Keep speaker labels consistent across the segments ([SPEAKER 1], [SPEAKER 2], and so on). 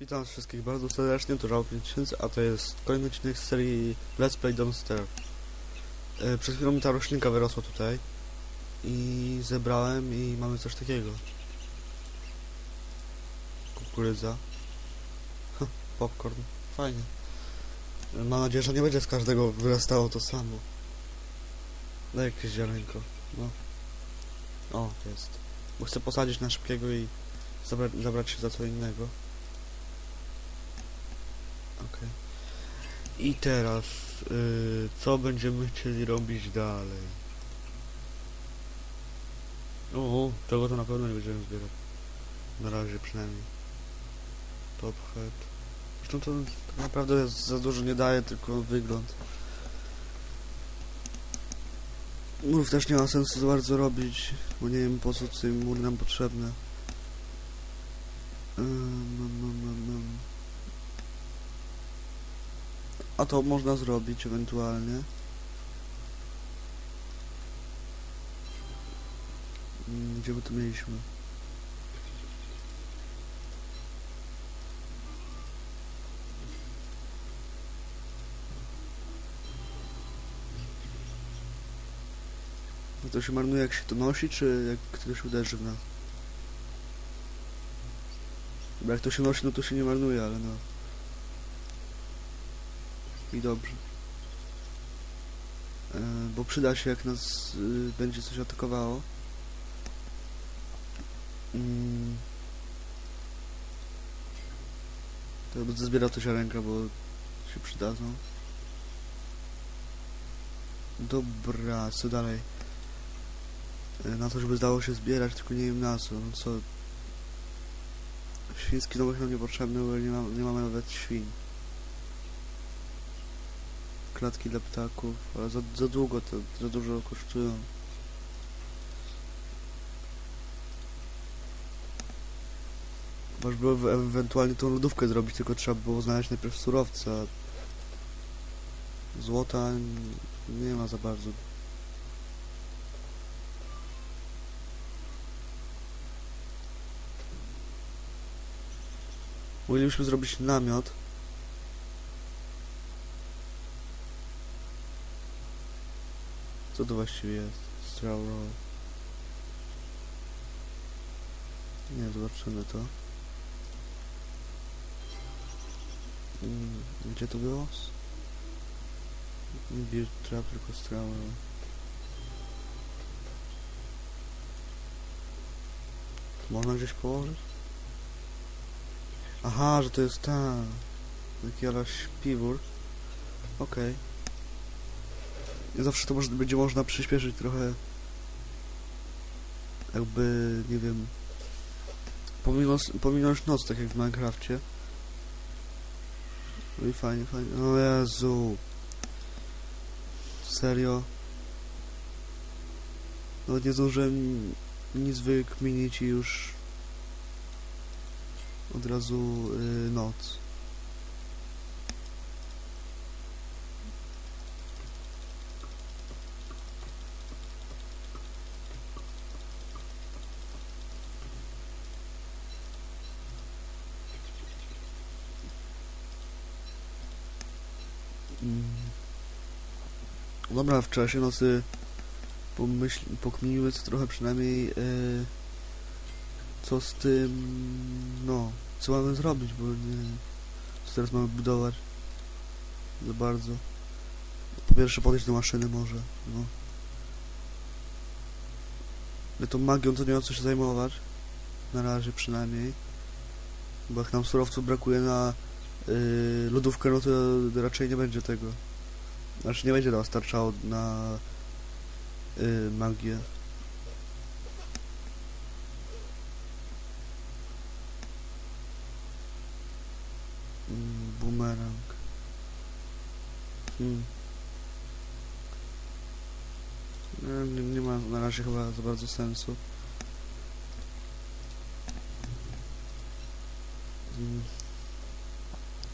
[SPEAKER 1] Witam wszystkich bardzo serdecznie, to Żał 5000, a to jest kolejny odcinek z serii Let's Play Don't Stare. E, Przed chwilą mi ta roślinka wyrosła tutaj i zebrałem i mamy coś takiego. Kukurydza. Popcorn. Fajnie. Mam nadzieję, że nie będzie z każdego wyrastało to samo. Daj jakieś ziarenko. No. O, jest. Bo chcę posadzić na szybkiego i zabra zabrać się za co innego. Okej. I teraz, y, co będziemy chcieli robić dalej? O, tego to na pewno nie będziemy zbierać. Na razie przynajmniej. Top head. Zresztą to naprawdę za dużo nie daje, tylko wygląd. Murów też nie ma sensu za bardzo robić, bo nie wiem po co te mury nam potrzebne. No, no, no, no. A to można zrobić ewentualnie. Mm, Gdzie my to mieliśmy? To się marnuje jak się to nosi, czy jak ktoś uderzy w nas? Bo jak to się nosi, no to się nie marnuje, ale no. I dobrze. E, bo przyda się, jak nas y, będzie coś atakowało. Mm. To będę zbierał to ziarenka, bo się przydadzą. Dobra, co dalej? E, na to, żeby zdało się zbierać, tylko nie wiem na co. No co? Świński domek nam niepotrzebny, bo nie, ma, nie mamy nawet świń klatki dla ptaków, ale za, za długo to, za dużo kosztują. Można było ewentualnie tą lodówkę zrobić, tylko trzeba było znaleźć najpierw surowce. a Złota nie ma za bardzo. Moglibyśmy zrobić namiot. Co to właściwie jest? Straw roll. Nie, zobaczymy to. Mm, Gdzie to było? Nie Beer trap, tylko straw roll. Można gdzieś położyć? Aha, że to jest ta... Taki ala śpiwór. Okej. I zawsze to może, będzie można przyspieszyć trochę jakby, nie wiem pominąć, pominąć noc, tak jak w Minecrafcie no i fajnie, fajnie, o Jezu serio no nie zdążyłem nic wykminić i już od razu y, noc Mm. Dobra, w czasie nocy pomyśl, pokminiły trochę przynajmniej e, co z tym, no, co mamy zrobić, bo nie, co teraz mamy budować za bardzo. Po pierwsze podejść do maszyny może, no. Ale tą magią to nie ma co się zajmować, na razie przynajmniej, bo jak nam surowców brakuje na yy, lodówkę, no to raczej nie będzie tego. Znaczy nie będzie nam na yy, magię. Boomerang. Hmm. Nie, nie, nie ma na razie chyba za bardzo sensu. Mm.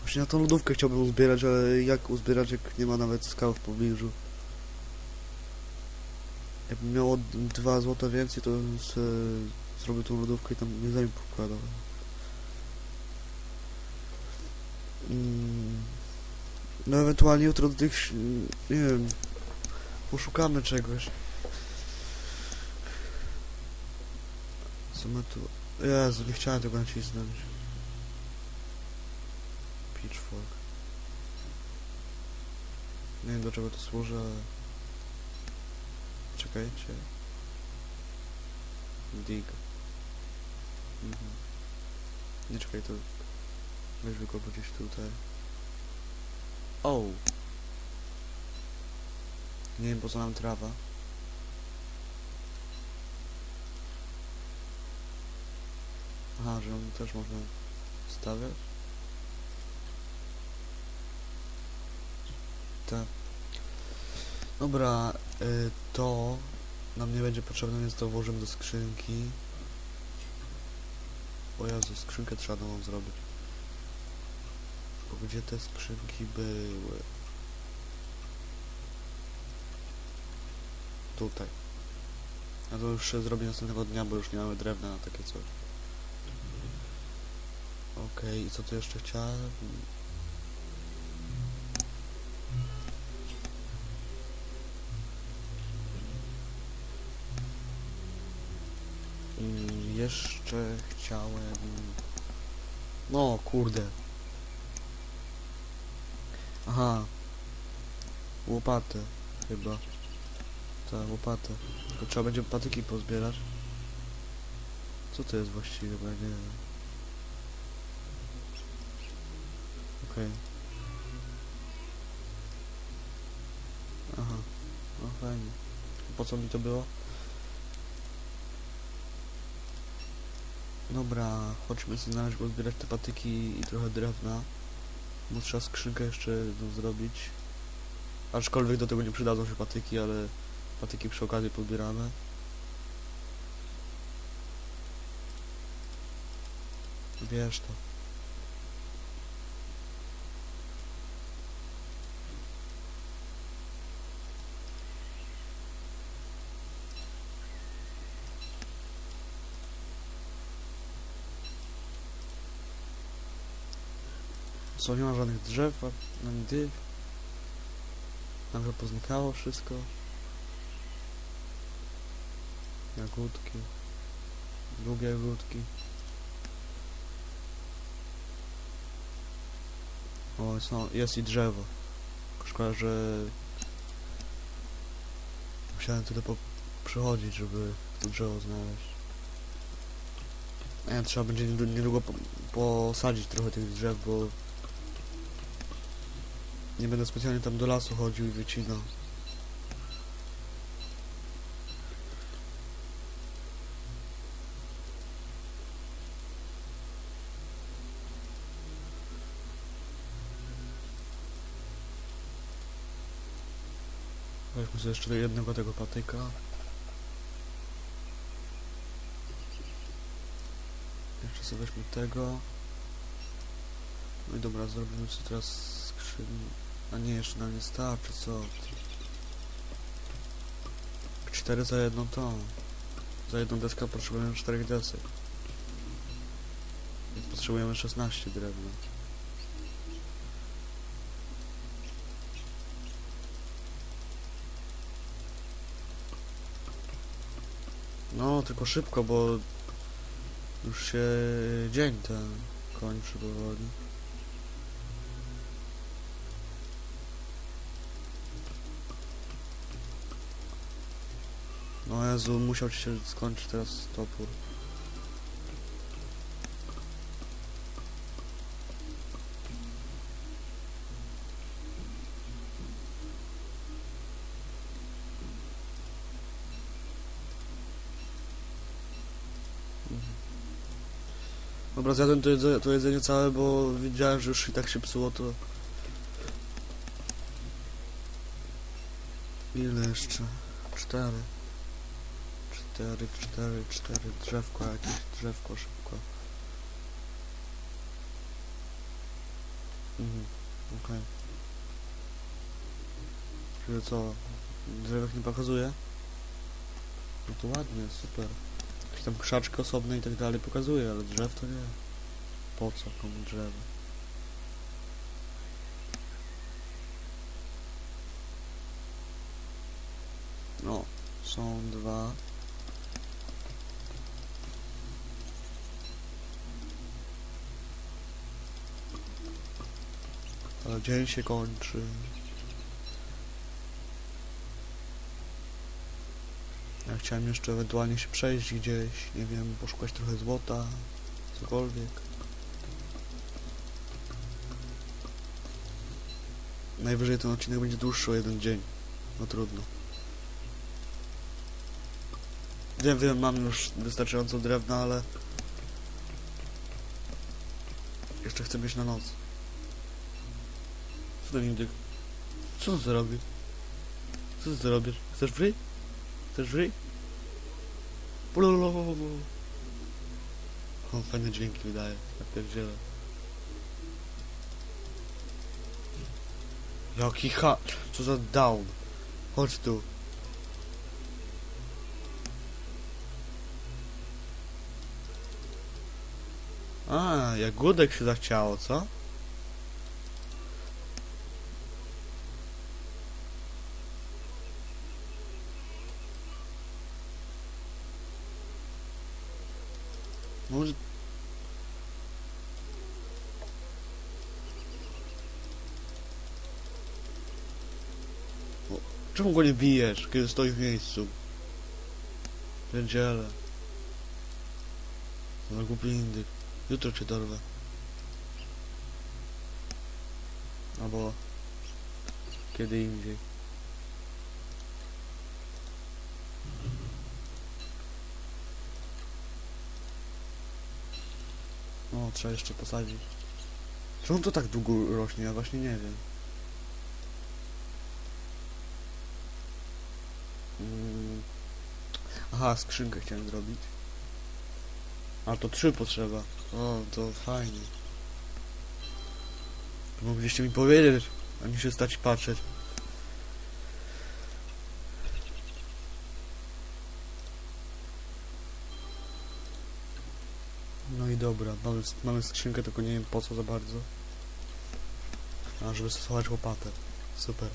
[SPEAKER 1] Właśnie na tą lodówkę chciałbym uzbierać, ale jak uzbierać, jak nie ma nawet skał w pobliżu? Jakbym miał od 2 złota więcej, to bym se zrobił tą lodówkę i tam nie zanim pokładał. Mm. No ewentualnie jutro do tych, nie wiem, poszukamy czegoś. Co my tu... Jezu, nie chciałem tego nacisnąć. Pitchfork. Nie wiem do czego to służy, ale... Czekajcie. Dig. Mhm. Nie czekaj, to... Weźmy go gdzieś tutaj. O! Nie wiem po co nam trawa. Aha, że ją też można stawiać? Tak. Dobra, y, to nam nie będzie potrzebne, więc to włożymy do skrzynki. O Jezu, skrzynkę trzeba nową zrobić. Gdzie te skrzynki były? Tutaj. A to już się zrobi następnego dnia, bo już nie mamy drewna na takie coś. Okej, i co tu jeszcze chciałem? Jeszcze chciałem... No, kurde. Aha. Łopatę, chyba. Tak, łopatę. Tylko trzeba będzie patyki pozbierać. Co to jest właściwie, bo ja nie wiem. Okej. Aha. No fajnie. Po co mi to było? Dobra, chodźmy znaleźć, bo zbierać te patyki i trochę drewna. Bo trzeba skrzynkę jeszcze jedną zrobić. Aczkolwiek do tego nie przydadzą się patyki, ale patyki przy okazji podbieramy. Wiesz to. Co, nie ma żadnych drzew, ani dych. Nagle poznikało wszystko. Jagódki. Długie jagódki. O, jest i drzewo. Szkoda, że musiałem tyle po przychodzić, żeby to drzewo znaleźć. Nie, trzeba będzie niedłu- niedługo po posadzić trochę tych drzew, bo nie będę specjalnie tam do lasu chodził i wycinał. Weźmy sobie jeszcze jednego tego patyka. Jeszcze sobie weźmy tego. No i dobra, zrobimy sobie teraz skrzynię. A nie, jeszcze nam nie starczy, co? ty? Cztery za jedną tą. Za jedną deskę potrzebujemy czterech desek. Więc potrzebujemy 16 drewna. No, tylko szybko, bo już się dzień ten kończy powoli. No Jezu, musiał ci się skończyć teraz topór. Dobra, zjadłem to jedzenie, to jedzenie całe, bo widziałem, że już i tak się psuło, to... Ile jeszcze? Cztery. Cztery, cztery, cztery, drzewko jakieś, drzewko szybko. Mhm, okej. Czyli co? Drzewek nie pokazuje? No to ładnie, super. Jakieś tam krzaczki osobne i tak dalej pokazuje, ale drzew to nie. Po co komu drzewo? No, są dwa. Ale dzień się kończy. Ja chciałem jeszcze ewentualnie się przejść gdzieś, nie wiem, poszukać trochę złota, cokolwiek. Najwyżej ten odcinek będzie dłuższy o jeden dzień. No trudno. Wiem, wiem, mam już wystarczająco drewna, ale... Jeszcze chcę mieć na noc. To indyk? Co ty robisz? Co ty robisz? Chcesz free? Chcesz free? Pulululu. On fajne dźwięki wydaje, ja pierdzielę. Jaki ha... Co za down? Chodź tu. A, jagódek się zachciało, co? O, Czemu go nie bijesz, kiedy stoi w miejscu? Pierdziele. No głupi indyk. Jutro cię dorwę. Albo... Kiedy indziej. No, trzeba jeszcze posadzić. Czemu to tak długo rośnie? Ja właśnie nie wiem. Mm. Aha, skrzynkę chciałem zrobić. A to trzy potrzeba. O, to fajnie. Mogliście mi powiedzieć, a nie się stać patrzeć. No dobra, mamy, mamy skrzynkę, tylko nie wiem po co za bardzo. A, żeby stosować łopatę. Super.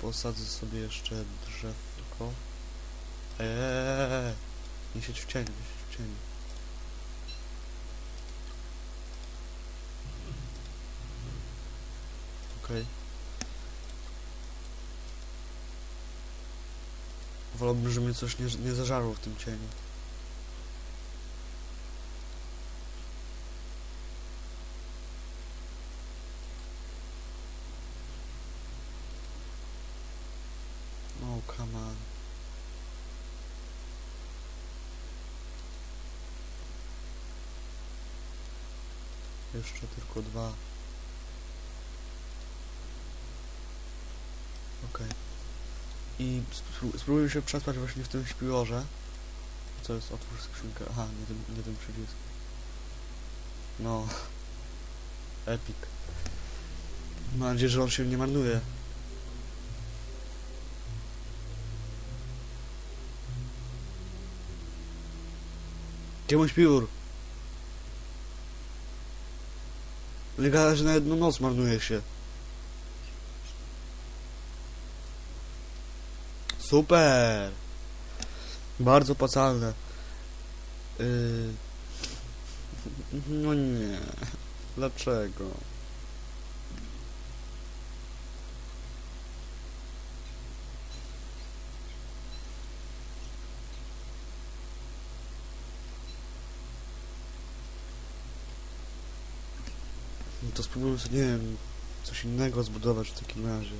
[SPEAKER 1] Posadzę sobie jeszcze drzewko. Eee, nie siedź w cieniu, nie siedź w cieniu. Okej. Wolałbym, żeby mnie coś nie, nie zażarło w tym cieniu. Oh, come on. Jeszcze tylko dwa. Okej. I spró- spróbuję się przespać właśnie w tym śpiworze. Co jest? Otwórz skrzynkę. Aha, nie ten, nie ten przycisk. No. Epic. Mam nadzieję, że on się nie marnuje. Gdzie mój śpiwór? Nie że na jedną noc marnuje się. Super! Bardzo opłacalne. Yy... No nie. Dlaczego? To spróbuję sobie, nie wiem, coś innego zbudować w takim razie.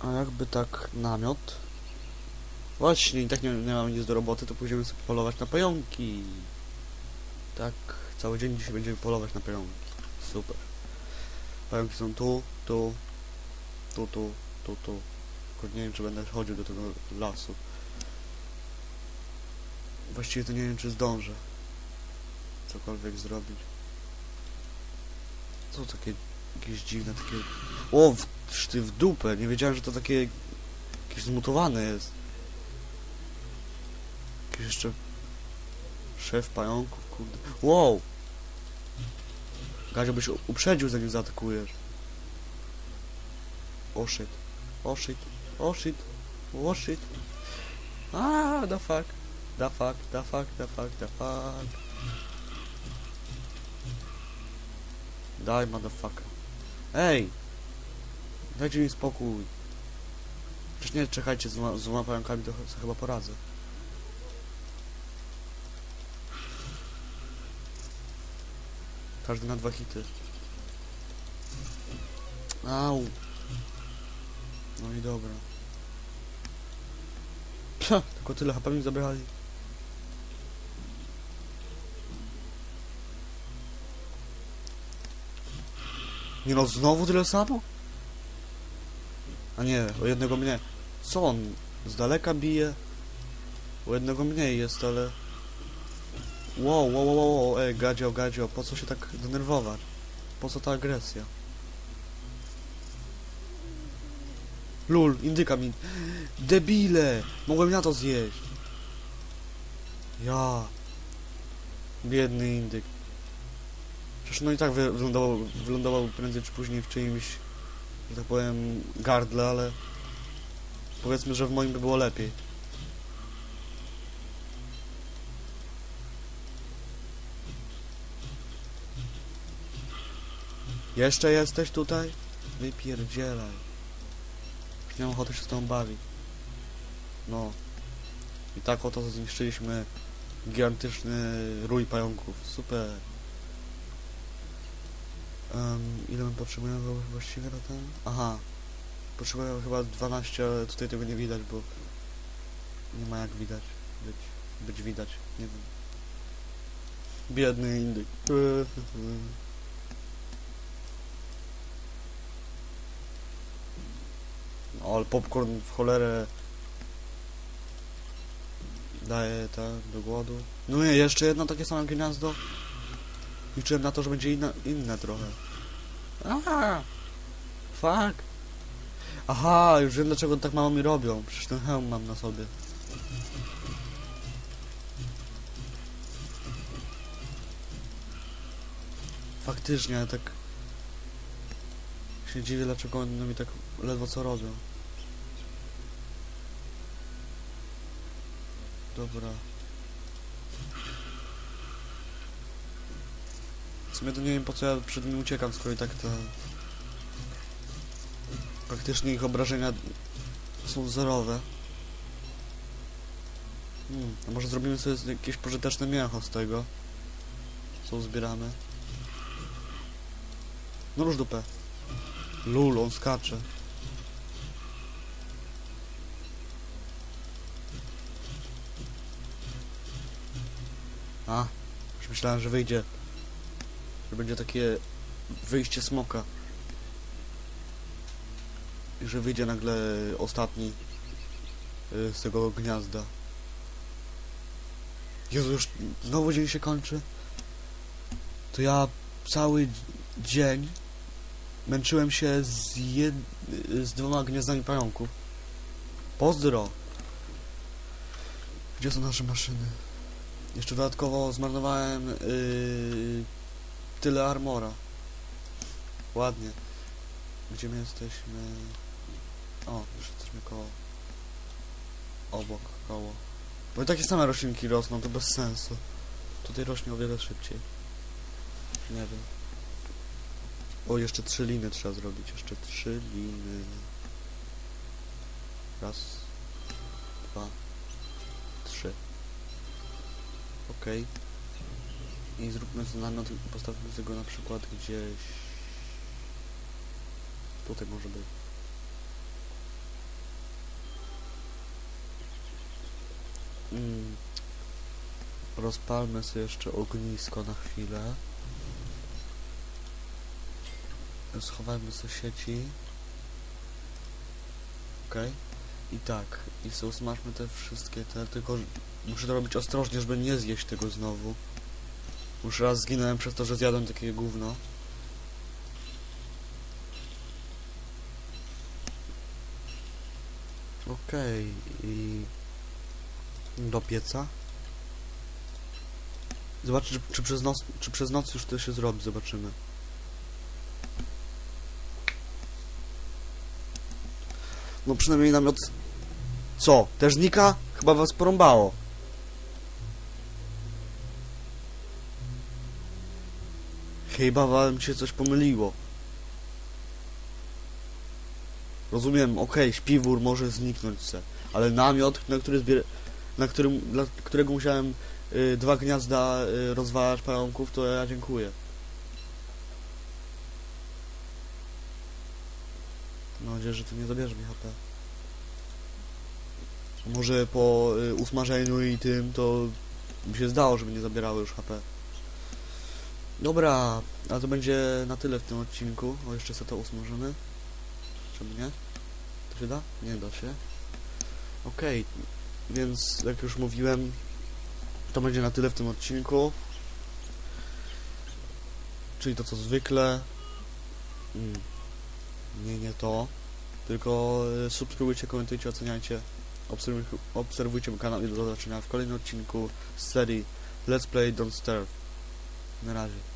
[SPEAKER 1] A jakby tak namiot? Właśnie, i tak nie, nie mam nic do roboty, to pójdziemy sobie polować na pająki. Tak, cały dzień dzisiaj będziemy polować na pająki. Super. Pająki są tu, tu, tu, tu, tu, tu. Tylko nie wiem, czy będę chodził do tego lasu. Właściwie to nie wiem, czy zdążę cokolwiek zrobić. Co takie jakieś dziwne takie... O, w, ty w dupę, nie wiedziałem, że to takie jakieś zmutowane jest. Jakiś jeszcze szef pająków, kurde. Wow! Gadzio byś uprzedził zanim zaatakujesz. O shit. O shit. O shit. Ah, the fuck. The fuck, the fuck, the fuck, the fuck. Daj, motherfucker. Ej! Dajcie mi spokój. Przecież nie czekajcie z dwoma, to ch- chyba poradzę. Każdy na dwa hity. Au. No i dobra. Psia, tylko tyle HP mi zabrali. Nie no, znowu tyle samo? A nie, o jednego mnie. Co on? Z daleka bije? O jednego mniej jest, ale... Wow, wow, wow, wow, ej, gadzio, gadzio, po co się tak denerwować? Po co ta agresja? Lul, indyka mi. Debile! Mogłem na to zjeść. Ja. Biedny indyk. Przecież no i tak wy- wylądował, wylądował prędzej czy później w czyimś, że tak powiem, gardle, ale powiedzmy, że w moim by było lepiej. Jeszcze jesteś tutaj? Wypierdzielaj. Nie mam ochoty się z tą bawić. No. I tak oto zniszczyliśmy gigantyczny rój pająków. Super. Um, ile my potrzebujemy właściwie na ten? Aha. Potrzebujemy chyba 12, ale tutaj tego nie widać, bo nie ma jak widać. Być, być widać. Nie wiem. Biedny indyk. No, ale popcorn w cholerę daje tak do głodu. No nie, jeszcze jedno takie samo gniazdo. Liczyłem na to, że będzie inna, inne trochę. Aha! Fuck! Aha, już wiem dlaczego tak mało mi robią. Przecież ten hełm mam na sobie. Faktycznie, tak... Się dziwię dlaczego one mi tak ledwo co robią. Dobra. W sumie to nie wiem po co ja przed nim uciekam, skoro i tak to... Praktycznie ich obrażenia są zerowe. Hmm, a może zrobimy sobie jakieś pożyteczne mięcho z tego? Co zbieramy? No róż dupę. Lul, on skacze. A, już myślałem, że wyjdzie. Że będzie takie wyjście smoka. I że wyjdzie nagle ostatni y, z tego gniazda. Jezu, już znowu dzień się kończy. To ja cały dzień męczyłem się z, jed... z dwoma gniazdami pająków. Pozdro! Gdzie są nasze maszyny? Jeszcze dodatkowo zmarnowałem yy, tyle armora. Ładnie. Gdzie my jesteśmy? O, już jesteśmy koło. Obok, koło. Bo takie same roślinki rosną, to bez sensu. Tutaj rośnie o wiele szybciej. Nie wiem. O, jeszcze trzy liny trzeba zrobić. Jeszcze trzy liny. Raz, dwa, trzy. Okej. I zróbmy namiot i postawmy tego na przykład gdzieś... Tutaj może być. Mm. Rozpalmy sobie jeszcze ognisko na chwilę. Schowajmy sobie sieci. Okej. I tak, i sobie te wszystkie te, tylko muszę to robić ostrożnie, żeby nie zjeść tego znowu. Już raz zginąłem przez to, że zjadłem takie gówno. Okej, i do pieca. Zobaczę, czy, czy, przez noc, czy przez noc już to się zrobi, zobaczymy. No przynajmniej namiot... Co? Też znika? Chyba was porąbało. Chyba wam się coś pomyliło. Rozumiem, okej, śpiwór może zniknąć se, ale namiot, na który zbier... na którym, dla którego musiałem y, dwa gniazda y, rozwalać pająków, to ja dziękuję. Mam nadzieję, że to nie zabierze mi HP. Może po y, usmażeniu i tym to mi się zdało, żeby nie zabierały już HP. Dobra, a to będzie na tyle w tym odcinku. O, jeszcze sobie to usmażymy. Czemu nie? To się da? Nie da się. Okej, więc jak już mówiłem, to będzie na tyle w tym odcinku. Czyli to co zwykle. Mm. Nie, nie to. Tylko y, subskrybujcie, komentujcie, oceniajcie. Obserwujcie, obserwujcie mój kanał i do zobaczenia w kolejnym odcinku z serii Let's Play Don't Starve. Na razie.